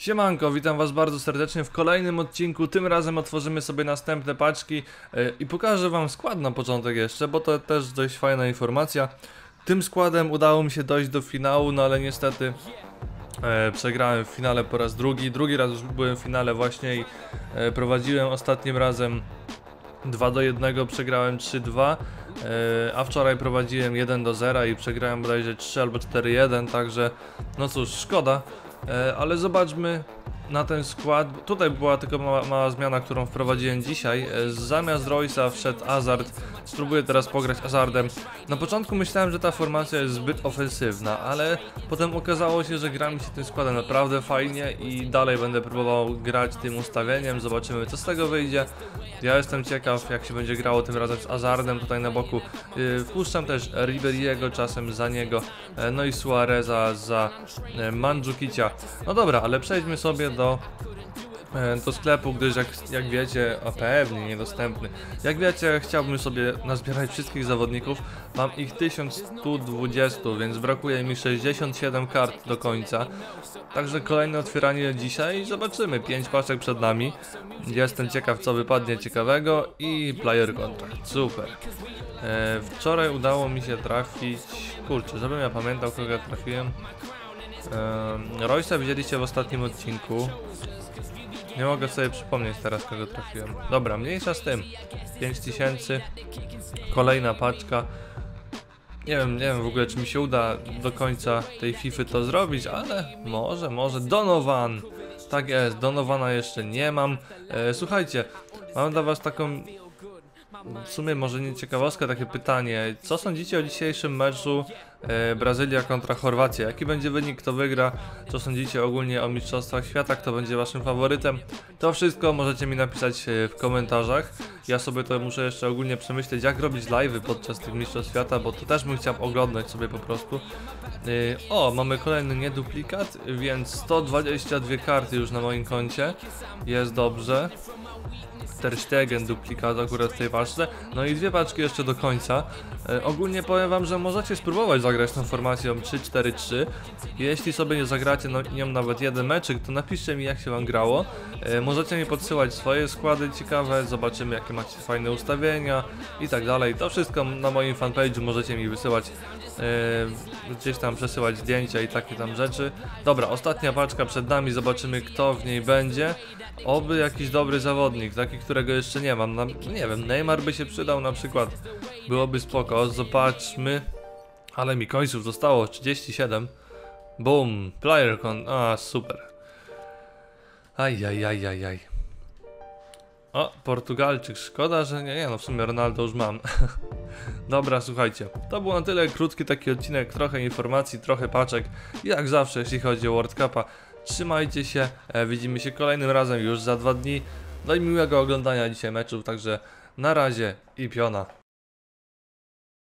Siemanko, witam was bardzo serdecznie w kolejnym odcinku. Tym razem otworzymy sobie następne paczki e, i pokażę wam skład na początek jeszcze, bo to też dość fajna informacja. Tym składem udało mi się dojść do finału, no ale niestety e, przegrałem w finale po raz drugi. Drugi raz już byłem w finale właśnie i e, prowadziłem ostatnim razem 2 do 1, przegrałem 3-2, e, a wczoraj prowadziłem 1 do 0 i przegrałem bodajże 3 albo 4-1, także no cóż, szkoda. E, ale zobaczmy na ten skład. Tutaj była tylko mała, mała zmiana, którą wprowadziłem dzisiaj. E, Zamiast Royce'a wszedł Hazard. Spróbuję teraz pograć Hazardem. Na początku myślałem, że ta formacja jest zbyt ofensywna, ale potem okazało się, że gra mi się tym składem naprawdę fajnie i dalej będę próbował grać tym ustawieniem. Zobaczymy, co z tego wyjdzie. Ja jestem ciekaw, jak się będzie grało tym razem z Hazardem tutaj na boku. Yy, Wpuszczam też Riberiego czasem za niego, e, no i Suareza za e, Mandzukicia. No dobra, ale przejdźmy sobie do do sklepu, gdyż jak, jak wiecie, a pewnie niedostępny. Jak wiecie, chciałbym sobie nazbierać wszystkich zawodników. Mam ich 1120, więc brakuje mi 67 kart do końca. Także kolejne otwieranie dzisiaj zobaczymy. 5 paczek przed nami. Jestem ciekaw, co wypadnie ciekawego i player contract. Super. E, wczoraj udało mi się trafić. Kurczę, żebym ja pamiętał, kogo trafiłem. E, Royce'a widzieliście w ostatnim odcinku. Nie mogę sobie przypomnieć teraz, kogo trafiłem. Dobra, mniejsza z tym. 5000. Kolejna paczka. Nie wiem, nie wiem w ogóle, czy mi się uda do końca tej FIFA to zrobić, ale może, może. Donovan! Tak jest, Donowana jeszcze nie mam. E, słuchajcie, mam dla was taką w sumie może nie ciekawostka, takie pytanie. Co sądzicie o dzisiejszym meczu Brazylia kontra Chorwacja? Jaki będzie wynik, kto wygra? Co sądzicie ogólnie o Mistrzostwach Świata? Kto będzie waszym faworytem? To wszystko możecie mi napisać e, w komentarzach. Ja sobie to muszę jeszcze ogólnie przemyśleć, jak robić live'y podczas tych Mistrzostw Świata, bo to też bym chciał oglądać sobie po prostu. E, o, mamy kolejny nieduplikat, więc 122 karty już na moim koncie. Jest dobrze. Ter Stegen duplikat akurat w tej paczce. No i dwie paczki jeszcze do końca. E, ogólnie powiem wam, że możecie spróbować zagrać tą formacją 3-4-3. Jeśli sobie nie zagracie no, nią nawet jeden meczyk, to napiszcie mi jak się wam grało. E, możecie mi podsyłać swoje składy ciekawe, zobaczymy jakie macie fajne ustawienia i tak dalej. To wszystko na moim fanpage'u możecie mi wysyłać e, gdzieś tam przesyłać zdjęcia i takie tam rzeczy. Dobra, ostatnia paczka przed nami, zobaczymy kto w niej będzie. Oby jakiś dobry zawodnik, taki, którego jeszcze nie mam. Na, nie wiem, Neymar by się przydał na przykład. Byłoby spoko, zobaczmy. Ale mi końców zostało 37. Boom, player con. A, super. Ajajajajaj. O, Portugalczyk, szkoda, że nie, nie, no w sumie Ronaldo już mam. Dobra, słuchajcie, to było na tyle krótki taki odcinek, trochę informacji, trochę paczek, jak zawsze jeśli chodzi o World Cupa. Trzymajcie się, e, widzimy się kolejnym razem już za dwa dni. No i miłego oglądania dzisiaj meczów, także na razie i piona.